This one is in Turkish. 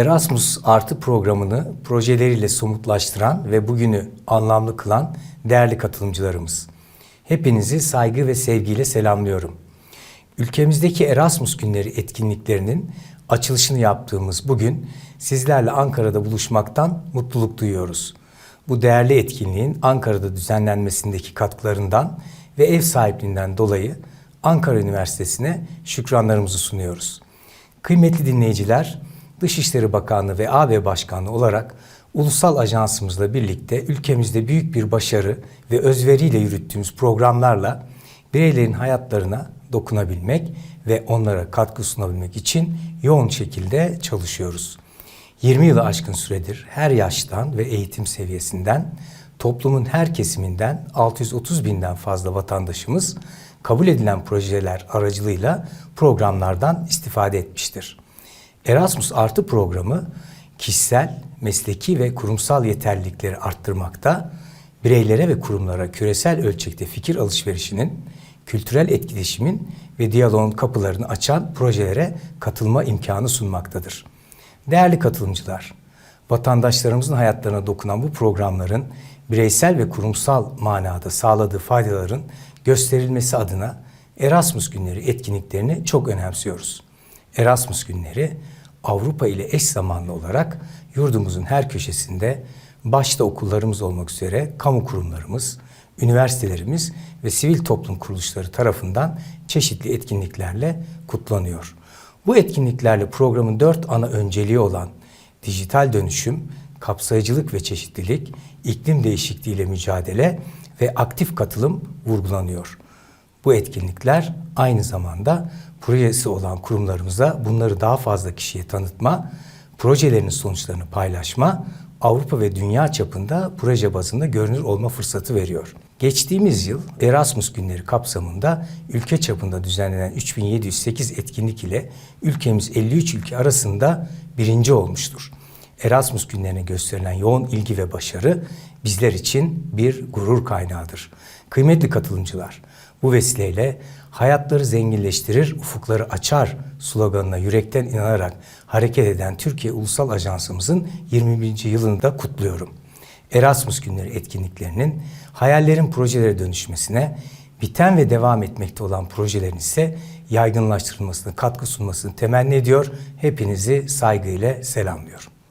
Erasmus Artı programını projeleriyle somutlaştıran ve bugünü anlamlı kılan değerli katılımcılarımız. Hepinizi saygı ve sevgiyle selamlıyorum. Ülkemizdeki Erasmus Günleri etkinliklerinin açılışını yaptığımız bugün sizlerle Ankara'da buluşmaktan mutluluk duyuyoruz. Bu değerli etkinliğin Ankara'da düzenlenmesindeki katkılarından ve ev sahipliğinden dolayı Ankara Üniversitesi'ne şükranlarımızı sunuyoruz. Kıymetli dinleyiciler, Dışişleri Bakanlığı ve AB Başkanlığı olarak ulusal ajansımızla birlikte ülkemizde büyük bir başarı ve özveriyle yürüttüğümüz programlarla bireylerin hayatlarına dokunabilmek ve onlara katkı sunabilmek için yoğun şekilde çalışıyoruz. 20 yılı aşkın süredir her yaştan ve eğitim seviyesinden toplumun her kesiminden 630 binden fazla vatandaşımız kabul edilen projeler aracılığıyla programlardan istifade etmiştir. Erasmus Artı programı kişisel, mesleki ve kurumsal yeterlilikleri arttırmakta, bireylere ve kurumlara küresel ölçekte fikir alışverişinin, kültürel etkileşimin ve diyaloğun kapılarını açan projelere katılma imkanı sunmaktadır. Değerli katılımcılar, vatandaşlarımızın hayatlarına dokunan bu programların bireysel ve kurumsal manada sağladığı faydaların gösterilmesi adına Erasmus Günleri etkinliklerini çok önemsiyoruz. Erasmus Günleri Avrupa ile eş zamanlı olarak yurdumuzun her köşesinde başta okullarımız olmak üzere kamu kurumlarımız, üniversitelerimiz ve sivil toplum kuruluşları tarafından çeşitli etkinliklerle kutlanıyor. Bu etkinliklerle programın dört ana önceliği olan dijital dönüşüm, kapsayıcılık ve çeşitlilik, iklim değişikliğiyle mücadele ve aktif katılım vurgulanıyor. Bu etkinlikler aynı zamanda projesi olan kurumlarımıza bunları daha fazla kişiye tanıtma, projelerinin sonuçlarını paylaşma, Avrupa ve dünya çapında proje bazında görünür olma fırsatı veriyor. Geçtiğimiz yıl Erasmus günleri kapsamında ülke çapında düzenlenen 3708 etkinlik ile ülkemiz 53 ülke arasında birinci olmuştur. Erasmus günlerine gösterilen yoğun ilgi ve başarı bizler için bir gurur kaynağıdır. Kıymetli katılımcılar, bu vesileyle hayatları zenginleştirir, ufukları açar sloganına yürekten inanarak hareket eden Türkiye Ulusal Ajansımızın 21. yılını da kutluyorum. Erasmus Günleri etkinliklerinin hayallerin projelere dönüşmesine, biten ve devam etmekte olan projelerin ise yaygınlaştırılmasına katkı sunmasını temenni ediyor. Hepinizi saygıyla selamlıyorum.